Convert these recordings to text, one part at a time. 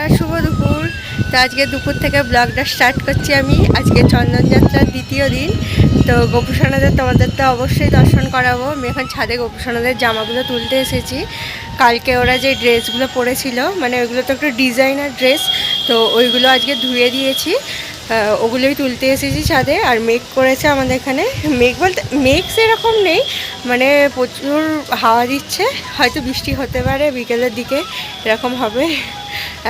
বন্ধুরা শুভ দুপুর। তো আজকে দুপুর থেকে ব্লগটা স্টার্ট করছি আমি। আজকে চন্দনযাত্রার দ্বিতীয় দিন। তো গোপুসোনাদের তোমাদের তো অবশ্যই দর্শন করাবো। আমি এখন ছাদে গোপুসোনাদের জামাগুলো তুলতে এসেছি। কালকে ওরা যে ড্রেসগুলো পরেছিল মানে ওইগুলো তো একটু ডিজাইনার ড্রেস, তো ওইগুলো আজকে ধুয়ে দিয়েছি। ওগুলোই তুলতে এসেছি ছাদে। আর মেঘ করেছে আমাদের এখানে। মেঘ বলতে, মেঘ সেরকম নেই। মানে প্রচুর হাওয়া দিচ্ছে। হয়তো বৃষ্টি হতে পারে বিকেলের দিকে, এরকম হবে।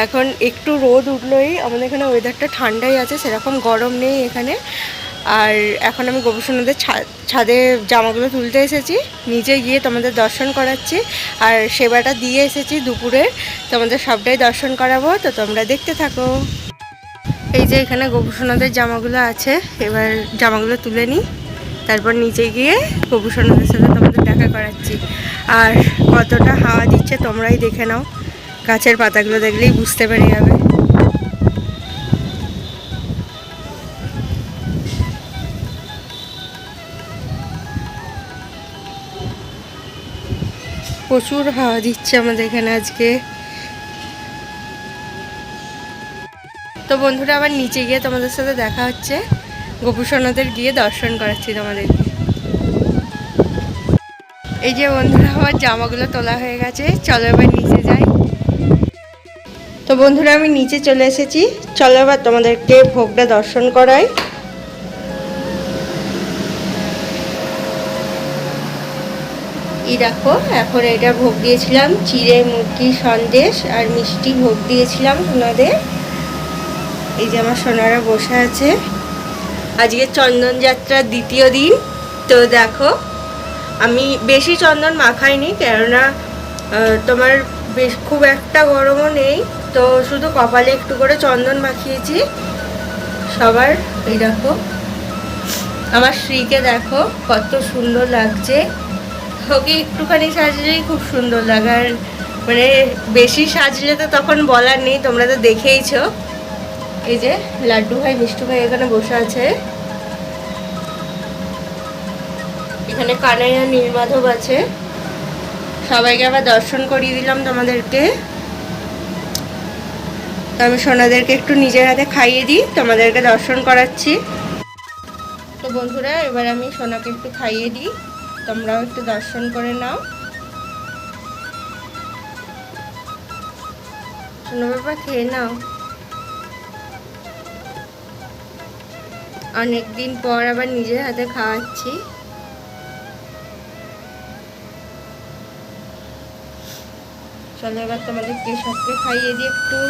এখন একটু রোদ উঠলোই, আমাদের এখানে ওয়েদারটা ঠান্ডাই আছে, সেরকম গরম নেই এখানে। আর এখন আমি গোপসোনাদের ছাদে জামাগুলো তুলতে এসেছি, নিজে গিয়ে তোমাদের দর্শন করাচ্ছি, আর সেবাটা দিয়ে এসেছি দুপুরে, তোমাদের সবটাই দর্শন করাবো, তো তোমরা দেখতে থাকো। এই যে এখানে গোপুসোনাদের জামাগুলো আছে, এবার জামাগুলো তুলে নিই, তারপর নিচে গিয়ে গোপুসোনাদের সাথে তোমাদের দেখা করাচ্ছি। আর কতটা হাওয়া দিচ্ছে তোমরাই দেখে নাও। গাছের পাতাগুলো দেখলেই বুঝতে পেরে যাবে প্রচুর হাওয়া দিচ্ছে আমাদের এখানে আজকে। তো বন্ধুরা, আবার নিচে গিয়ে তোমাদের সাথে দেখা হচ্ছে। গোপুসোনাদের গিয়ে দর্শন করাচ্ছি তোমাদেরকে। এই যে বন্ধুরা, আমার জামাগুলো তোলা হয়ে গেছে। চলো এবার নিচে যাই। তো বন্ধুরা, আমি নিচে চলে এসেছি। চলো এবার তোমাদেরকে ভোগটা দর্শন করাই। এই দেখো, এখন এটা ভোগ দিয়েছিলাম, চিড়ে, মুরগি, সন্দেশ আর মিষ্টি ভোগ দিয়েছিলাম ওনাদের এই যে আমার সোনারা বসে আছে। আজকে চন্দন যাত্রার দ্বিতীয় দিন। তো দেখো, আমি বেশি চন্দন মাখাইনি, কেননা তোমার বেশ খুব একটা গরমও নেই। তো শুধু কপালে একটু করে চন্দন মাখিয়েছি। সবার, এই দেখো। আমার স্ত্রীকে দেখো, কত সুন্দর লাগছে। ওকে একটুখানি সাজলেই খুব সুন্দর লাগে। আর মানে বেশি সাজলে তো তখন বলার নেই, তোমরা তো দেখেইছো। এই যে লাড্ডু ভাই, মিষ্টু ভাই এখানে বসে আছে। এখানে কানাইয়া, নীলমাধব আছে। সবাইকে আবার দর্শন করিয়ে দিলাম তোমাদেরকে। তো আমি সোনাদেরকে একটু নিজের হাতে খাইয়ে দিই, তোমাদেরকে দর্শন করাচ্ছি। তো বন্ধুরা, এবার আমি সোনাকে একটু খাইয়ে দিই, তোমরাও একটু দর্শন করে নাও। সোনা বাবা, খেয়ে নাও। অনেকদিন পর আবার নিজের হাতে খাওয়াচ্ছি। চলো এবার তোমাদের কেশবকে খাইয়ে দিই একটু।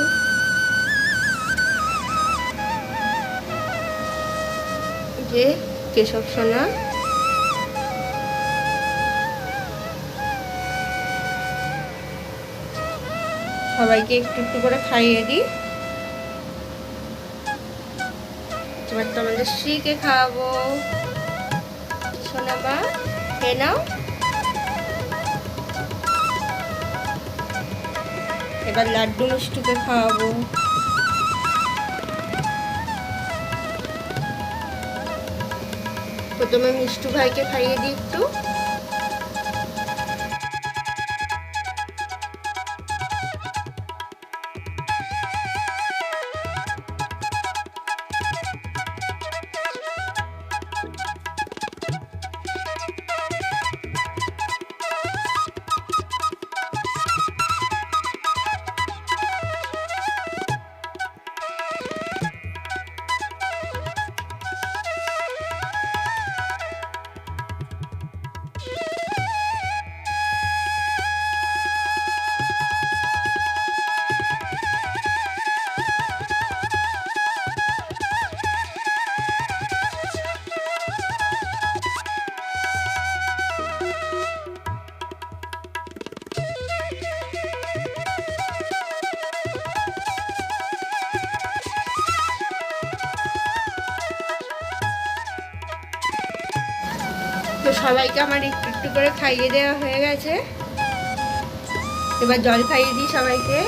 যে কেশব সোনা। সবাইকে একটু একটু করে খাইয়ে দিই। এবার তোমাদের শ্রীকে খাওয়াবো। সোনামা খেয়ে নাও। এবার লাড্ডু মিষ্টুকে খাওয়াবো। প্রথমে মিষ্টু ভাইকে খাইয়ে দিই একটু। Yeah. সবাইকে আমার একটু একটু করে খাইয়ে দেওয়া হয়ে গেছে। এবার জল খাইয়ে দিই সবাইকে।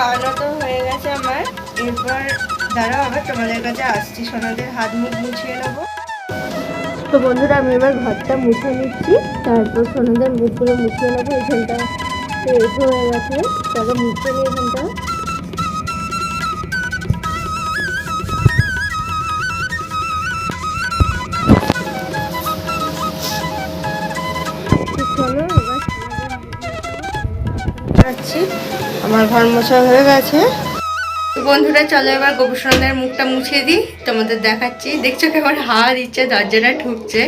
খাওয়ানো তো হয়ে গেছে আমার। এরপর দাঁড়াও, আবার তোমাদের কাছে আসছি। সোনাদের হাত মুখ মুছিয়ে নেব। তো বন্ধুরা, আমি এবার ঘরটা মুছে নিচ্ছি। তারপর সোনাদের মুখগুলো মুছিয়ে নেব। এখানটা এসে হয়ে গেছে। তারপর মুছে নিই এখানটা। চলো যাচ্ছি আমার ঘর মোছা হয়ে গেছে। বন্ধুরা, চলো এবার গোপসনের মুখটা মুছিয়ে দিই। তোমাদের দেখাচ্ছি। দেখছ কেমন হাওয়া দিচ্ছে, দরজাটা ঠুকছে।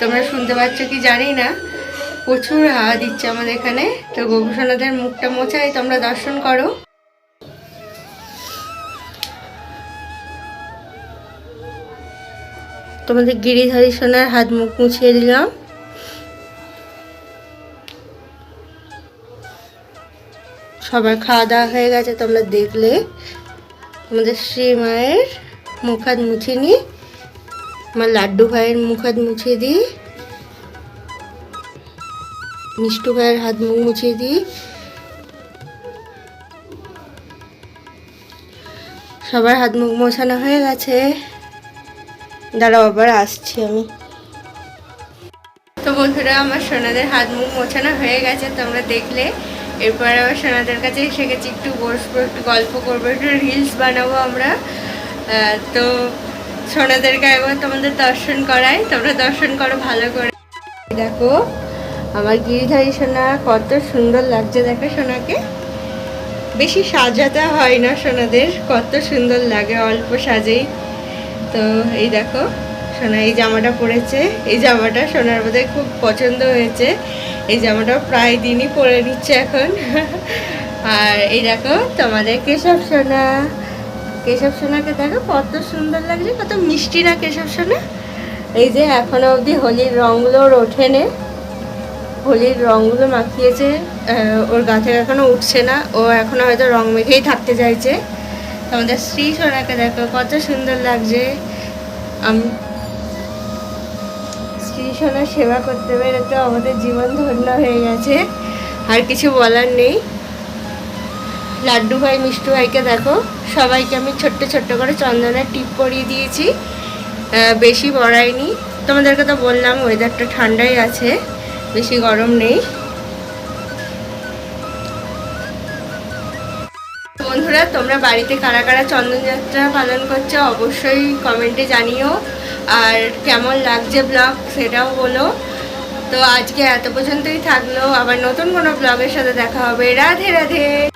তোমরা শুনতে পাচ্ছ কি জানি না। প্রচুর হাওয়া দিচ্ছে আমাদের এখানে। তো গোপসনাদের মুখটা মোছাই তোমরা দর্শন করো। তোমাদের গিরিধারী সোনার হাত মুখ মুছিয়ে দিলাম। সবার খাওয়া দাওয়া হয়ে গেছে, তোমরা দেখলে। আমাদের শ্রী মায়ের মুখ হাত মুছে নিই। আমার লাড্ডু ভাইয়ের মুখ হাত মুছিয়ে দিই। মিষ্টু ভাইয়ের হাত মুখ মুছিয়ে দিই। সবার হাত মুখ মোছানো হয়ে গেছে। দাঁড়াও, আবার আসছি আমি। তো বন্ধুরা, আমার সোনাদের হাত মুখ মোছানো হয়ে গেছে, তোমরা দেখলে। এরপর আবার সোনাদের কাছে এসে গেছি, একটু বসবো, একটু গল্প করব, একটু রিলস বানাবো আমরা। তো সোনাদেরকে একবার তোমাদের দর্শন করাই, তোমরা দর্শন করো ভালো করে। দেখো, আমার গিরিধারী সোনা কত সুন্দর লাগছে দেখো সোনাকে। বেশি সাজাতে হয় না সোনাদের, কত সুন্দর লাগে অল্প সাজেই। তো এই দেখো, সোনা এই জামাটা পরেছে, এই জামাটা সোনার বোধহয় খুব পছন্দ হয়েছে। এই জামাটা প্রায় দিনই পরে নিচ্ছে এখন। আর এই দেখো তোমাদের কেশব সোনা। কেশব সোনাকে দেখো কত সুন্দর লাগছে, কত মিষ্টি না কেশব সোনা। এই যে এখনও অবধি হোলির রঙগুলো ওর ওঠেনে। হোলির রঙগুলো মাখিয়েছে ওর গা থেকে এখনও উঠছে না, ও এখনও হয়তো রং মেখেই থাকতে চাইছে। তো আমাদের শ্রী সোনাকে দেখো কত সুন্দর লাগছে। আমি শ্রী সেবা করতে পেরে তো আমাদের জীবন ধন্য হয়ে গেছে। আর কিছু বলার নেই। লাড্ডু ভাই, মিষ্টু ভাইকে দেখো, সবাইকে আমি ছোট্ট ছোট্ট করে চন্দনের টিপ পরিয়ে দিয়েছি। বেশি পড়াইনি তোমাদেরকে তো বললাম ওয়েদারটা ঠান্ডাই আছে, বেশি গরম নেই। বন্ধুরা, তোমরা বাড়িতে কারা কারা চন্দনযাত্রা পালন করছ, অবশ্যই কমেন্টে জানিও। আর কেমন লাগছে ব্লগ সেটাও হলো তো আজকে এত পর্যন্তই থাকল। আবার নতুন কোনো ব্লগের সাথে দেখা হবে। রাধে রাধে।